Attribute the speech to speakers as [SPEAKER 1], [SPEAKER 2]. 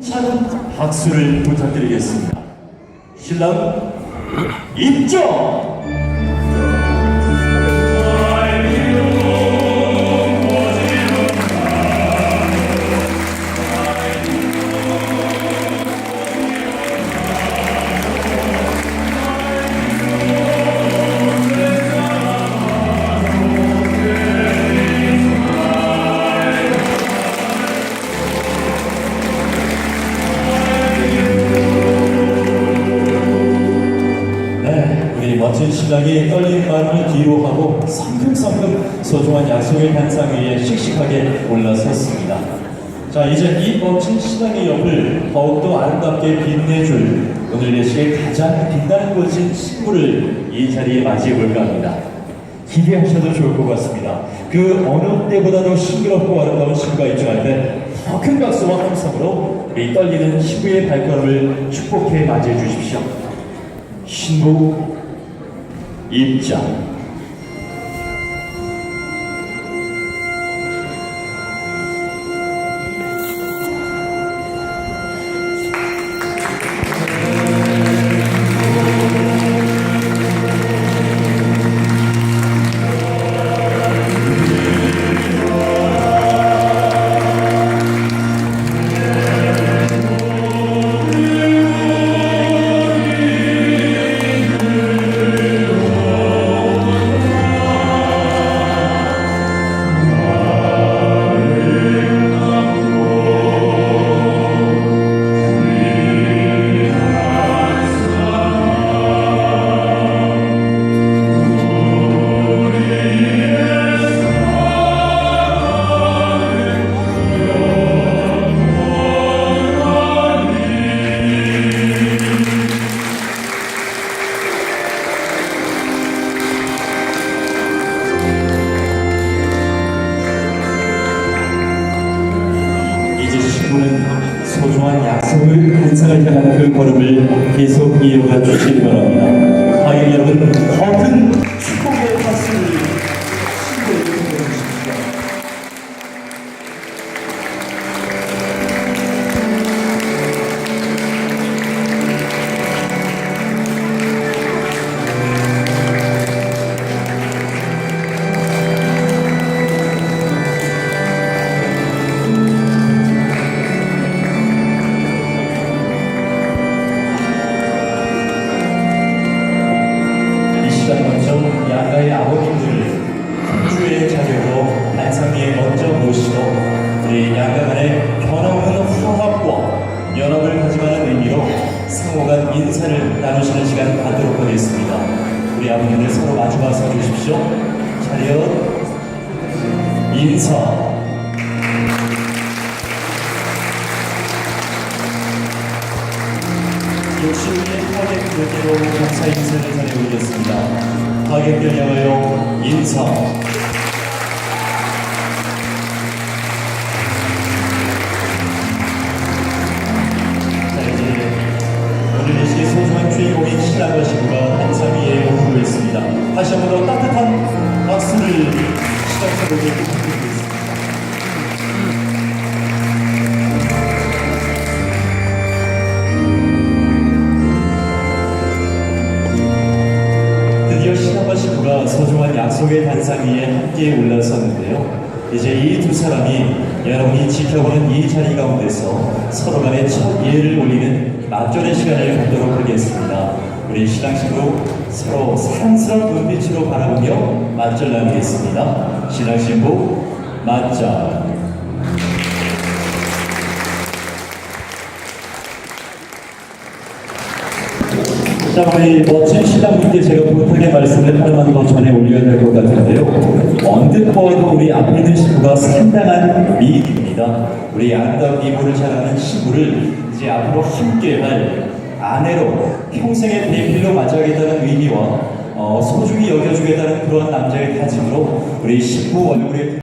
[SPEAKER 1] 찬 박수를 부탁드리겠습니다. 신랑 입장! 네, 우리 멋진 신랑이 떨리는 마음을 뒤로 하고 성큼성큼 소중한 약속의 단상 위에 씩씩하게 올라섰습니다. 자, 이제 이 멋진 신랑의 옆을 더욱더 아름답게 빛내줄 오늘 예식의 가장 빛나는 곳인 신부를 이 자리에 맞이해 볼까 합니다. 기대하셔도 좋을 것 같습니다. 그 어느 때보다도 신기롭고 아름다운 신부가 입장할 때 더 큰 박수와 함성으로 우리 떨리는 신부의 발걸음을 축복해 맞이해 주십시오. 신부 입장 소중한 약속을 한상을 향하는 그 걸음을 계속 이어가 주시기 바랍니다. 모시고 우리 양가 간의 변함없는 화합과 연합을 가져가는 의미로 상호간 인사를 나누시는 시간 갖도록 하겠습니다. 우리 아버님들 서로 마주봐 서 주십시오. 차렷 인사 역시 우리의 하객들께로 감사 인사를 전해드리겠습니다. 하객들 향하여 인사. 주인공인 신랑과 신부가 한상 위에 오르고 있습니다. 다시 한 번 더 따뜻한 박수를 시작해보도록 부탁드리겠습니다. 드디어 신랑과 신부가 소중한 약속의 단상 위에 함께 올라섰는데요. 이제 이 두 사람이 여러분이 지켜보는 이 자리 가운데서 서로 간의 첫 예를 올리는 맞절의 시간을 갖도록 하겠습니다. 우리 신랑 신부 서로 사랑스러운 눈빛으로 바라보며 맞절 나누겠습니다. 신랑 신부 맞절. 자, 우리 멋진 신랑분께 제가 부탁의 말씀을 하나만 더 전해 올려야 될 것 같은데요. 언뜻 보아도 우리 앞에 있는 신부가 상당한 미인입니다. 우리 아름다운 미모를 자랑하는 신부를 이제 앞으로 함께 할 아내로 평생의 배필로 맞이하겠다는 의미와 어, 소중히 여겨주겠다는 그런 남자의 다짐으로 우리 신부 얼굴에